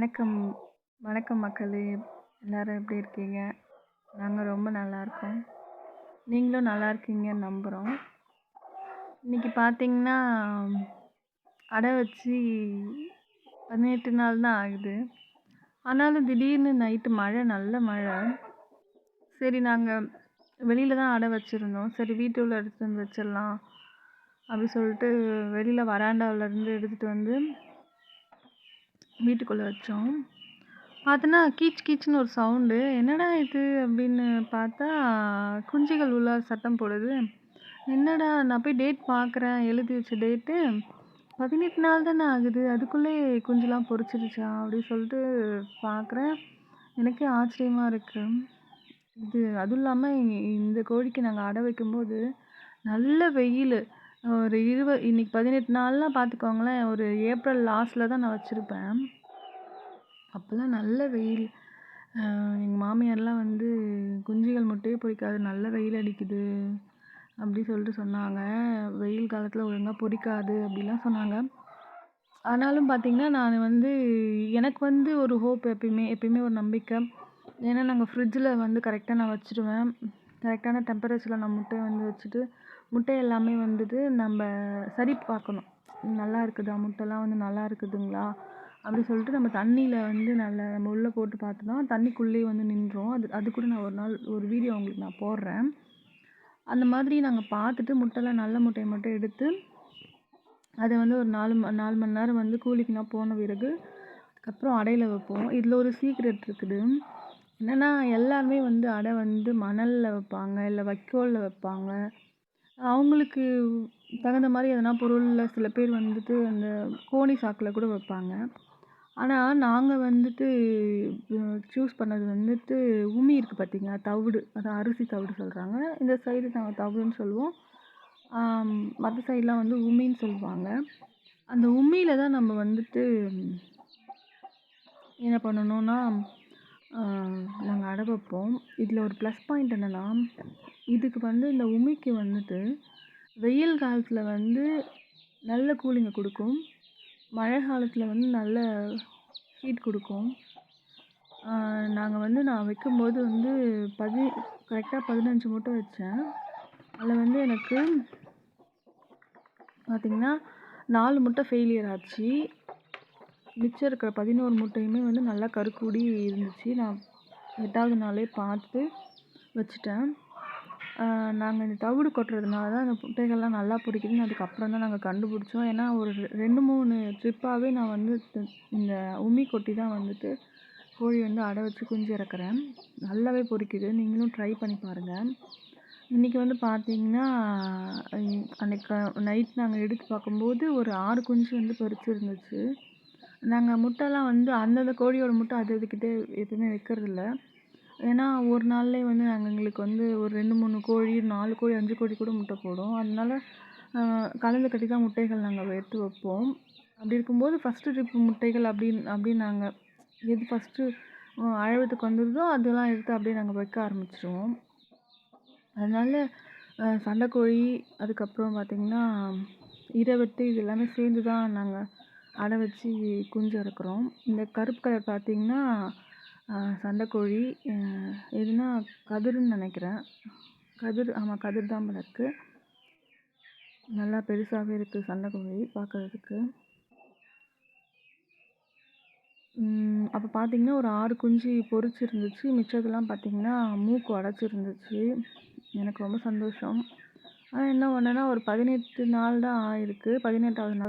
வணக்கம் வணக்கம் மக்களே. எல்லோரும் எப்படி இருக்கீங்க? நாங்கள் ரொம்ப நல்லாயிருக்கோம் நீங்களும் நல்லா இருக்கீங்கன்னு நம்புகிறோம் இன்றைக்கி பார்த்தீங்கன்னா அடை வச்சு பதினெட்டு நாள் தான் ஆகுது. ஆனாலும் திடீர்னு நைட்டு மழை நல்ல மழை. சரி நாங்கள் வெளியில் தான் அடை வச்சுருந்தோம். சரி வீட்டுள்ள எடுத்துகிட்டு வந்து வச்சிடலாம். அப்படி சொல்லிட்டு வெளியில் வராண்டாவிலேருந்து எடுத்துகிட்டு வந்து வீட்டுக்குள்ளே வச்சோம். பார்த்தோன்னா கீச் கீச்சுன்னு ஒரு சவுண்டு. என்னடா இது அப்படின்னு பார்த்தா குஞ்சுகள் உள்ள சத்தம் போடுது. என்னடா நான் போய் டேட் பார்க்குறேன் எழுதி வச்ச டேட்டு பதினெட்டு நாள் தானே ஆகுது அதுக்குள்ளே குஞ்சுலாம் பொறிச்சிருச்சா அப்படின்னு சொல்லிட்டு பார்க்குறேன் எனக்கே ஆச்சரியமாக இருக்குது இது அதுவும் இல்லாமல் இந்த கோழிக்கு நாங்கள் அடை வைக்கும்போது நல்ல வெயில். ஒரு இருவ இன்னைக்கு பதினெட்டு நாள்லாம் பார்த்துக்கோங்களேன் ஒரு ஏப்ரல் லாஸ்ட்டில் தான் நான் வச்சுருப்பேன். அப்போல்லாம் நல்ல வெயில். எங்கள் மாமியார்லாம் வந்து குஞ்சுகள் முட்டையே பொரிக்காது நல்ல வெயில் அடிக்குது அப்படி சொல்லிட்டு சொன்னாங்க. வெயில் காலத்தில் ஒழுங்காக பொரிக்காது அப்படிலாம் சொன்னாங்க. ஆனாலும் பார்த்திங்கன்னா நான் வந்து எனக்கு வந்து ஒரு ஹோப் எப்பயுமே எப்பயுமே ஒரு நம்பிக்கை. ஏன்னா நாங்கள் ஃப்ரிட்ஜில் வந்து கரெக்டாக நான் வச்சுருவேன். கரெக்டான டெம்பரேச்சரில் நான் முட்டையை வந்து வச்சுட்டு முட்டை எல்லாமே வந்துட்டு நம்ம சரி பார்க்கணும். நல்லா இருக்குதா? முட்டைலாம் வந்து நல்லா இருக்குதுங்களா? அப்படி சொல்லிட்டு நம்ம தண்ணியில் வந்து நல்லா நம்ம உள்ளே போட்டு பார்த்தோன்னா தண்ணிக்குள்ளேயே வந்து நின்றோம். அது அது கூட நான் ஒரு நாள் ஒரு வீடியோ உங்களுக்கு நான் போடுறேன். அந்த மாதிரி நாங்கள் பார்த்துட்டு முட்டைலாம் நல்ல முட்டையை மட்டும் எடுத்து அதை வந்து ஒரு நாலு நாலு மணி நேரம் வந்து கூலிக்குனா போன பிறகு அதுக்கப்புறம் அடையில் வைப்போம். இதில் ஒரு சீக்ரெட் இருக்குது. என்னென்னா எல்லாருமே வந்து அடை வந்து மணலில் வைப்பாங்க இல்லை வைக்கோலில் வைப்பாங்க. அவங்களுக்கு தகுந்த மாதிரி எதனா பொருளில் சில பேர் வந்துட்டு அந்த கோணி சாக்கில் கூட வைப்பாங்க. ஆனால் நாங்கள் வந்துட்டு சூஸ் பண்ணது வந்துட்டு உமி இருக்குது பார்த்தீங்களா தவிடு. அதான் அரிசி தவிடு சொல்கிறாங்க இந்த சைடு நாங்கள் தவிடுன்னு சொல்லுவோம். மற்ற சைடெலாம் வந்து உமின்னு சொல்லுவாங்க. அந்த உமியில் தான் நம்ம வந்துட்டு என்ன பண்ணணும்னா நாங்கள் அடை வைப்போம் இதில் ஒரு ப்ளஸ் பாயிண்ட் என்னென்னா இதுக்கு வந்து இந்த உமிக்கு வந்துட்டு வெயில் காலத்தில் வந்து நல்ல கூலிங்கை கொடுக்கும். மழை காலத்தில் வந்து நல்ல ஹீட் கொடுக்கும். நாங்கள் வந்து நான் வைக்கும்போது வந்து பதி கரெக்டாக பதினஞ்சு முட்டை வச்சேன். அதில் வந்து எனக்கு பார்த்திங்கன்னா நாலு முட்டை ஃபெயிலியர் ஆச்சு. மிச்சம் இருக்கிற பதினோரு முட்டையுமே வந்து நல்லா கருக்கூடி இருந்துச்சு. நான் எட்டாவது நாளே பார்த்து வச்சுட்டேன். நாங்கள் இந்த தவிடு கொட்டுறதுனால தான் அந்த முட்டைகள்லாம் நல்லா பிடிக்குதுன்னு அதுக்கப்புறம் தான் நாங்கள் கண்டுபிடிச்சோம். ஏன்னா ஒரு ரெண்டு மூணு ட்ரிப்பாகவே நான் வந்து இந்த உமி கொட்டி தான் வந்துட்டு கோழி வந்து அடை வச்சு குஞ்சு இறக்குறேன். நல்லாவே பொரிக்குது. நீங்களும் ட்ரை பண்ணி பாருங்கள் இன்றைக்கி வந்து பார்த்தீங்கன்னா அன்றைக்கு நைட் நாங்கள் எடுத்து பார்க்கும்போது ஒரு ஆறு குஞ்சு வந்து பொரிச்சிருந்துச்சு நாங்கள் முட்டைலாம் வந்து அந்தந்த கோழியோட முட்டை அது அதுக்கிட்டே எதுவுமே வைக்கிறதில்ல. ஏன்னா ஒரு நாள்லேயே வந்து நாங்கள் எங்களுக்கு வந்து ஒரு ரெண்டு மூணு கோழி நாலு கோழி அஞ்சு கோழி கூட முட்டை போடும். அதனால கலந்து கட்டி தான் முட்டைகள் நாங்கள் எடுத்து வைப்போம். அப்படி இருக்கும்போது ஃபஸ்ட்டு ட்ரிப் முட்டைகள் அப்படின்னு அப்படின்னு நாங்கள் எது ஃபஸ்ட்டு அழகுக்கு வந்துடுதோ அதெல்லாம் எடுத்து அப்படியே நாங்கள் வைக்க ஆரம்பிச்சிடுவோம் அதனால சண்டைக்கோழி அதுக்கப்புறம் பார்த்திங்கன்னா இரவெட்டு இது எல்லாமே சேர்ந்து தான் நாங்கள் அடை வச்சு குஞ்சு இறக்குறோம் இந்த கருப்பு கலர் பார்த்திங்கன்னா சண்டைக்கோழி எதுனா கதிருன்னு நினைக்கிறேன். கதிர் ஆமாம் கதிர் தான் போல இருக்குது நல்லா பெருசாகவே இருக்குது சண்டைக்கோழி பார்க்குறதுக்கு அப்போ பார்த்திங்கன்னா ஒரு ஆறு குஞ்சு பொறிச்சிருந்துச்சு மிச்சதெல்லாம் பார்த்திங்கன்னா மூக்கு அடைச்சிருந்துச்சு. எனக்கு ரொம்ப சந்தோஷம். ஆனால் என்ன பண்ணேன்னா ஒரு பதினெட்டு நாள் தான் ஆயிருக்கு. பதினெட்டாவது நாள்